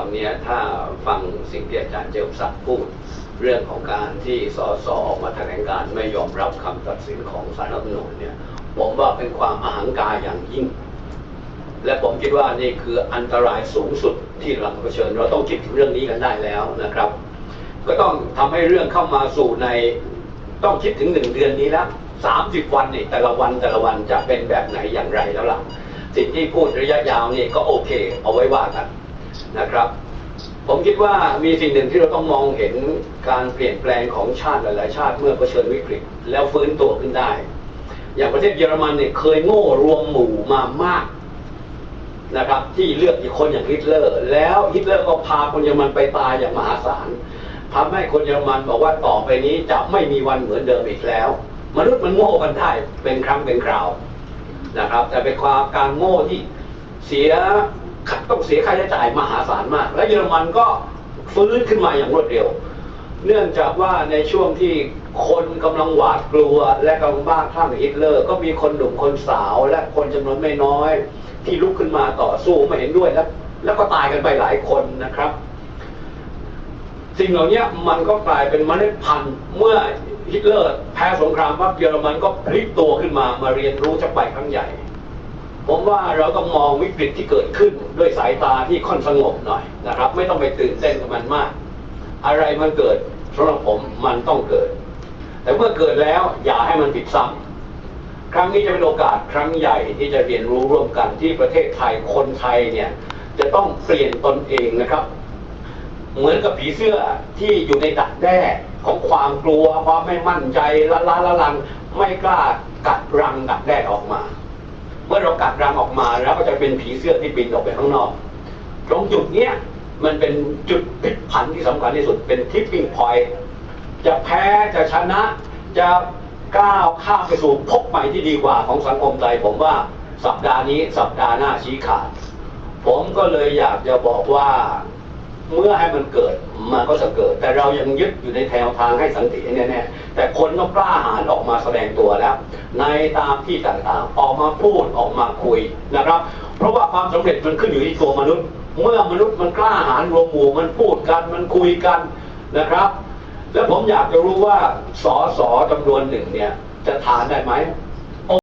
อนเนี้ยถ้าฟังสิ่งที่อาจารย์เจมศักดิ์พูด เรื่องของการที่สสออกมาแถลงการไม่ยอมรับคำตัดสินของศาลรัฐธรรมนูญเนี่ยผมว่าเป็นความอหังการอย่างยิ่ง และผมคิดว่านี่คืออันตรายสูงสุดที่เราเผชิญ เราต้องคิดถึงเรื่องนี้กันได้แล้วนะครับ ก็ต้องทำให้เรื่องเข้ามาสู่ในต้องคิดถึงหนึ่งเดือนนี้แล้วสามสิบวันนี่แต่ละวันแต่ละวันจะเป็นแบบไหนอย่างไรแล้วล่ะสิ่งที่พูดระยะยาวนี่ก็โอเค เอาไว้ว่ากัน นะครับ ผมคิดว่ามีสิ่งหนึ่งที่เราต้องมองเห็นการเปลี่ยนแปลงของชาติหลาย ๆ ชาติเมื่อเผชิญวิกฤต แล้วฟื้นตัวขึ้นได้ อย่างประเทศเยอรมันเนี่ยเคยโง่รวมหมู่มามากนะครับที่เลือกอีกคนอย่างฮิตเลอร์ แล้วฮิตเลอร์ก็พาคนเยอรมันไปตายอย่างมหาศาลทำให้คนเยอรมันบอกว่าต่อไปนี้จะไม่มีวันเหมือนเดิมอีกแล้ว มนุษย์มันโง่กันได้เป็นครั้งเป็นคราวนะครับ แต่เป็นความการโง่ที่เสีย ต้องเสียค่าใช้จ่ายมหาศาลมาก และเยอรมันก็ฟื้นขึ้นมาอย่างรวดเร็ว เนื่องจากว่าในช่วงที่คนกำลังหวาดกลัว และกำลังบ้าคลั่งฮิตเลอร์ ก็มีคนหนุ่มคนสาว และคนจำนวนไม่น้อย ที่ลุกขึ้นมาต่อสู้ไม่เห็นด้วยแล้วแล้วก็ตายกันไปหลายคนนะครับ สิ่งเหล่านี้มันก็กลายเป็นเมล็ดพันธุ์เมื่อฮิตเลอร์แพ้สงครามปั๊บเยอรมันก็พลิกตัวขึ้นมามาเรียนรู้จากไปครั้งใหญ่ ผมว่าเราต้องมองวิกฤตที่เกิดขึ้นด้วยสายตาที่ค่อนสงบหน่อยนะครับ ไม่ต้องไปตื่นเต้นกับมันมาก อะไรมันเกิดสำหรับผมมันต้องเกิด แต่เมื่อเกิดแล้วอย่าให้มันผิดซ้ำครั้งนี้จะเป็นโอกาสครั้งใหญ่ที่จะเรียนรู้ร่วมกันที่ประเทศไทยคนไทยเนี่ยจะต้องเปลี่ยนตนเองนะครับ เหมือนกับผีเสื้อที่อยู่ในดักแด้ของความกลัวความไม่มั่นใจละล้าละลังไม่กล้ากัดรังดักแด้ออกมาเมื่อเรา กัดรังออกมาแล้วก็จะเป็นผีเสื้อที่บินออกไปข้างนอก ตรงจุดเนี้ยมันเป็นจุดพลิกผันที่สำคัญที่สุดเป็นทิปปิ้งพอยต์จะแพ้จะชนะ จะก้าวข้ามไปสู่พบใหม่ที่ดีกว่าของสังคมไทยผมว่าสัปดาห์นี้สัปดาห์หน้าชี้ขาด ผมก็เลยอยากจะบอกว่า เมื่อให้มันเกิดมันก็จะเกิด แต่เรายังยึดอยู่ในแนวทางให้สันติแน่ๆแต่คนต้องกล้าหาญออกมาแสดงตัวแล้ว ในตามที่ต่างๆ ออกมาพูดออกมาคุยนะครับ เพราะว่าความสำเร็จมันขึ้นอยู่ที่ตัวมนุษย์ เมื่อมนุษย์มันกล้าหาญรวมหมู่มันพูดกันมันคุยกันนะครับ แล้วผมอยากจะรู้ว่าสอสอจำนวนหนึ่งเนี่ยจะทานได้ไหม